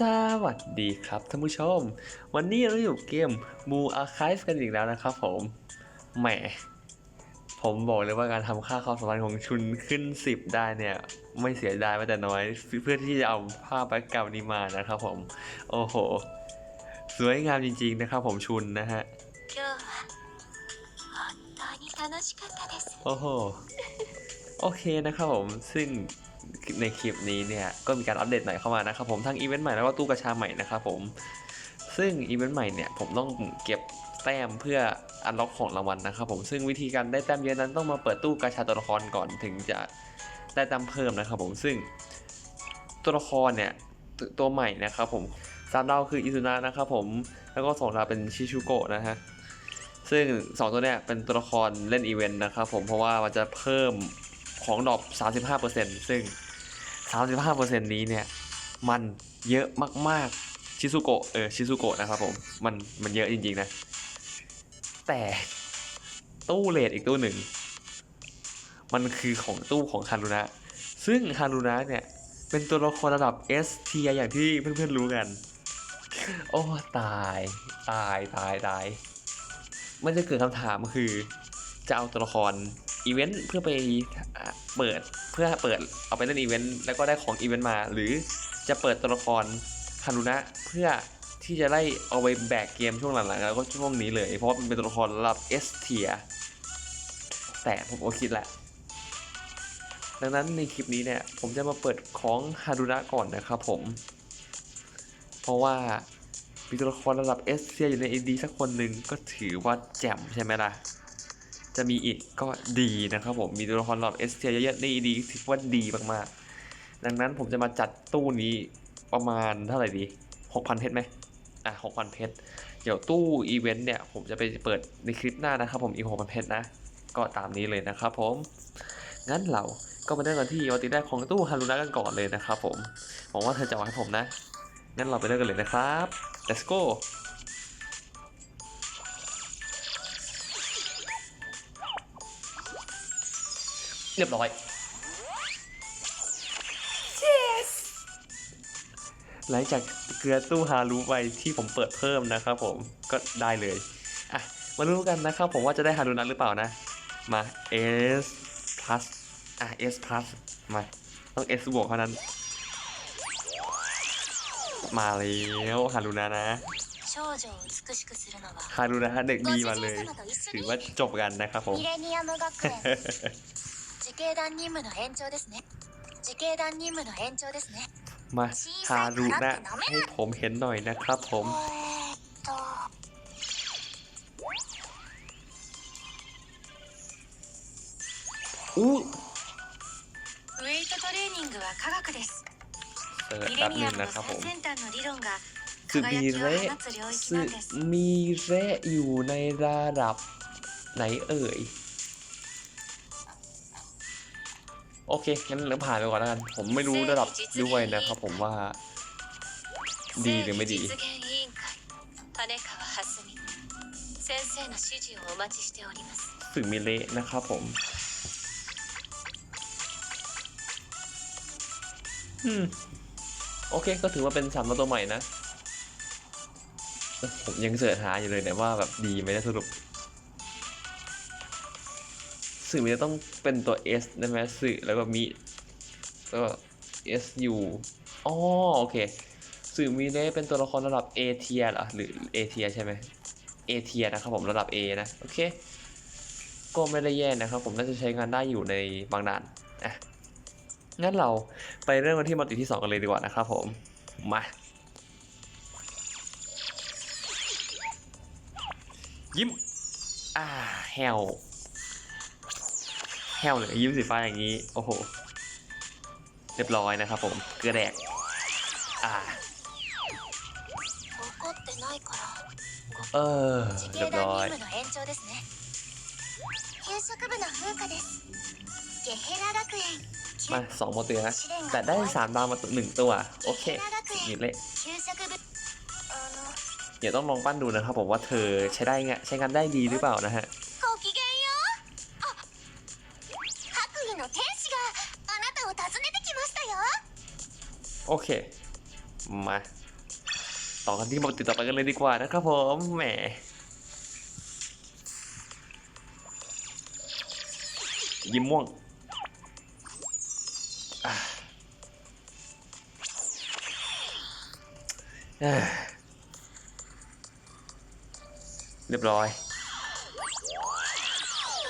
สวัสดีครับท่านผู้ชม วันนี้เราอยู่เกม Mu Archive กันอีกแล้วนะครับผม แหม ผมบอกเลยว่าการทำค่าความสัมพันธ์ของชุนขึ้น 10 ได้เนี่ย ไม่เสียดายแม้แต่น้อย เพื่อที่จะเอาภาพแบ็กกราวนี้มานะครับผม โอ้โห สวยงามจริงๆนะครับผมชุนนะฮะโอ้โห โอเคนะครับผมซึ่ง ในคลิปนี้เนี่ยก็มีการอัปเดตใหม่เข้ามานะครับผมทั้งอีเวนต์ใหม่แล้วก็ตู้กระชาใหม่นะครับผมซึ่งอีเวนต์ใหม่เนี่ยผมต้องเก็บแต้มเพื่ออันล็อกของรางวัลนะครับผมซึ่งวิธีการได้แต้มเยอะนั้นต้องมาเปิดตู้กระชาตัวละครก่อนถึงจะได้แต้มเพิ่มนะครับผมซึ่งตัวละครเนี่ยตตัวใหม่นะครับผมสามดาวคืออิซุนะนะครับผมแล้วก็สองดาวเป็นชิชูโกะนะฮะซึ่ง 2 ตัวเนี้ยเป็นตัวละครเล่นอีเวนต์นะครับผมเพราะว่ามันจะเพิ่ม ของดอป35%ซึ่ง 35%นี้เนี่ยมันเยอะมากๆ ชิซุโกะเออชิซุโกะนะครับผม มันมันเยอะจริงๆนะ แต่ตู้เลดอีกตู้หนึ่ง มันคือของตู้ของฮารุนะ ซึ่งฮารุนะเนี่ย เป็นตัวละครระดับ S เทียอย่างที่เพื่อนๆรู้กัน โอ้ ตาย ตายตายตายมันจะเกิดคำถามคือ จะเอาตัวละคร อีเวนต์เพื่อไปเปิดเพื่อเปิดเอาไปเล่นอีเวนต์แล้วก็ได้ของอีเวนต์มา หรือจะเปิดตัวละครฮารุนะเพื่อที่จะได้เอาไปแบกเกมช่วงหลังๆแล้วก็ช่วงนี้เลย เพราะว่ามันเป็นตัวละครระดับ S เทียแต่ผมก็คิดแหละดังนั้นในคลิปนี้เนี่ยผมจะมาเปิดของฮารุนะก่อนนะครับผม เพราะว่ามีตัวละครระดับเอสเซียอยู่ใน AD สักคนหนึ่งก็ถือว่าแจ่มใช่ไหมล่ะ จะมีอีกก็ดีนะครับผมมีตัวละครระดับเอสเซียเยอะๆใน AD ถือว่าดีมากๆ ดังนั้นผมจะมาจัดตู้นี้ประมาณเท่าไหร่ดี6,000เพชรไหมอะ6,000เพชรเดี๋ยวตู้อีเวนต์เนี่ยผมจะไปเปิดในคลิปหน้านะครับผมอีก6,000เพชรนะก็ตามนี้เลยนะครับผมงั้นเราก็มาเริ่มกันที่วัติแรกของตู้ฮารุนะกันก่อนเลยนะครับผมหวังว่าเธอจะเอาให้ผมนะงั้นเราไปเริ่มกันเลยนะครับ let's go เรียบร้อยหลังจากเกลือสู้ฮารุไปที่ผมเปิดเพิ่มนะครับผมก็ได้เลยอะมาดูกันนะครับผมว่าจะได้ฮารุนั้นหรือเปล่านะ มา S plus อะ S plus มา ต้อง S บวกเท่านั้น มาแล้วฮารุนะนะฮารุนะเด็กดีมาเลย ถือว่าจบกันนะครับผม ミレニアム学園自警団任務の延長ですね自警団任務の延長ですね มาฮารุนะให้ผมเห็นหน่อยนะครับผม えーっと อู้ ウェイトトレーニングは科学です เสิร์ช ミ แป๊ レ บห ニ นึ ア ง ムの นะครับผม 最先端の理論が สึมิ 輝きを เระ 放つ領域 สึ なんです มิเระอยู่ในระดับไหนเอ่ย โอเค งั้นเราผ่านไปก่อนแล้วกัน ผมไม่รู้ระดับด้วยนะครับผมว่า ดีหรือไม่ดีสึมิเละนะครับผม อืม โอเค ก็ถือว่าเป็นสามตัวใหม่นะ ผมยังเสิร์หาอยู่เลยเนี่ยว่าแบบดีไหมนะสรุป สื่อมันจะต้องเป็นตัว S ได้ไหมสื่อแล้วก็มีแล้วก็ S U อ๋อโอเค สื่อมีได้เป็นตัวละครระดับ A เทียเหรอหรือ A เทียใช่ไหม A เทียนะครับผมระดับ A นะ โอเค ก็ไม่ได้แย่นะครับผมน่าจะใช้งานได้อยู่ในบางด่านอะงั้นเราไปเริ่มกันที่มัลติที่ 2 กันเลยดีกว่านะครับผม มายิ้ม อ่า แฮว แค่เหลือยิ้มสีฟ้าอย่างนี้ โอ้โห เรียบร้อยนะครับผม เกลือแดก อ่าเออเรียบร้อยมาสองโมตัวนะ แต่ได้สามดาวมาตัวหนึ่งตัว โอเคหยิบเลยเดี๋ยวต้องลองปั้นดูนะครับผมว่าเธอใช้ได้ไงใช้งานได้ดีหรือเปล่านะฮะ の天使があなたを訪ねてきましたよ โอเค มา ต่อกันที่ปกติต่อไปกันเลยดีกว่านะครับผมแหมยิ้มม่วงอ่ะเอ้ยเรียบร้อย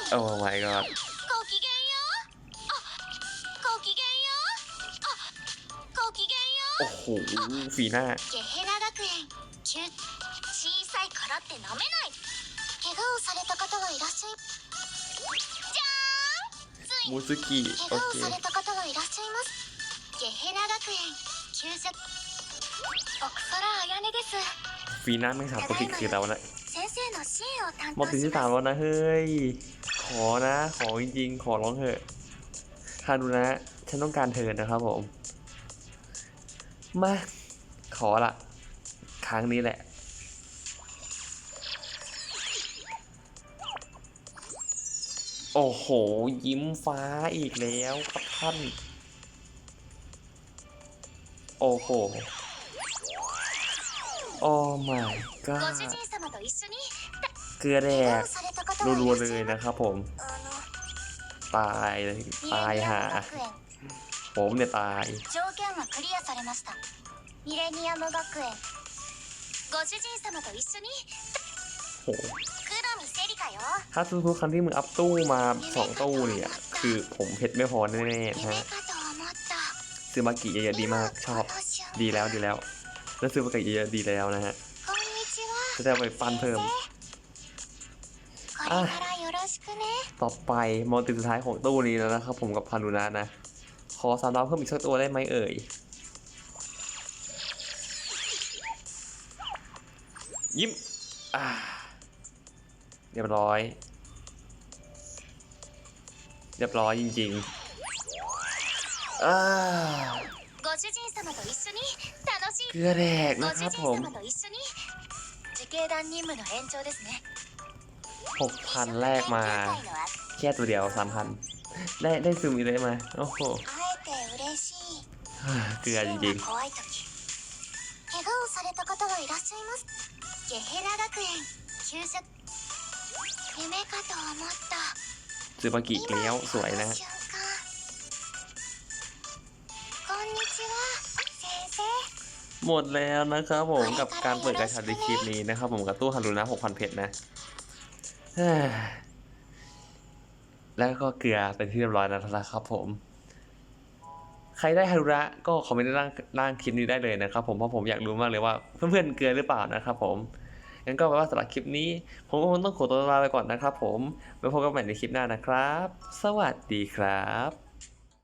โอ้ my god ห ฟีหน้า うゲヘラ学園キュ小さいからって舐めない怪我をされた方がいらっしゃいじゃーんつい มูซึกิ โอ 怪我を เค された方がいらっしゃいますゲヘラ学園救助奥空彩音です ฟีหน้าไม่งสามปกติคือเรานะ 先生の支援を担 มอ 当 ติ し ที่ ま สาม す แล้วนะ เฮ้ย ขอนะ ขอจริงๆ ขอร้องเถอะฮารุนะ ฉันต้องการเธอนะครับผม มา ขอละครั้งนี้แหละโอ้โห ยิ้มฟ้าอีกแล้วครับท่าน โอ้โห โอ้ my god เกลือแดกรัวๆเลยนะครับผม ตายเลย ตายหา ผมเนี่ยตาย 条件はクリアされましたミレニアム学園ご主人様と一緒に โห 黒見セリカよ ถ้าทุกๆครั้งที่มึงอัพตู้มาสองตู้เนี่ย คือผมเพชรไม่พอแน่ๆ 夢 นะฮะ かと思った ซื้อมากิเยอะๆดีมากชอบ この瞬間 ดีแล้วดีแล้ว แล้วซื้อมากิเยอะๆดีแล้วนะฮะ こんにちは จะได้เอาไปฟันเพิ่ม これからよろしくね ต่อไปมอนติสุดท้ายของตู้นี้แล้วนะครับผมกับพานุนะนะ ข ขอสามดาวเพิ่มอีกสักตัวได้ไหมเอ่ย ยิ้ม อ่า เรียบร้อย เรียบร้อยจริงๆอ่าเกลือแดกนะครับผมหกพันแรกมา แค่ตัวเดียวสามพันได้ได้ซูมอีเลยมา โอ้โห เกลือจริง 怖い時怪我をされた方がいらっしゃいますゲヘラ学園救助夢かと思った ๆซูมากิอีกแล้วสวยนะ この瞬間こんにちは先生 หมดแล้วนะครับผมกับการเปิดกระชาในคลิปนี้นะครับผมกับตู้ฮารุนะ6,000เพชรนะ เฮ้ยแล้วก็เกลือเป็นที่เรียบร้อยแล้วนะครับผม ใครได้ฮารุระก็คอมเมนต์ในล่างล่างคลิปนี้ได้เลยนะครับผมเพราะผมอยากรู้มากเลยว่าเพื่อนๆเกลือหรือเปล่านะครับผมงั้นก็แปลว่าสำหรับคลิปนี้ ผมก็คงต้องขอตัวลาไปก่อนนะครับผมไว้พบกันใหม่ในคลิปหน้านะครับ สวัสดีครับ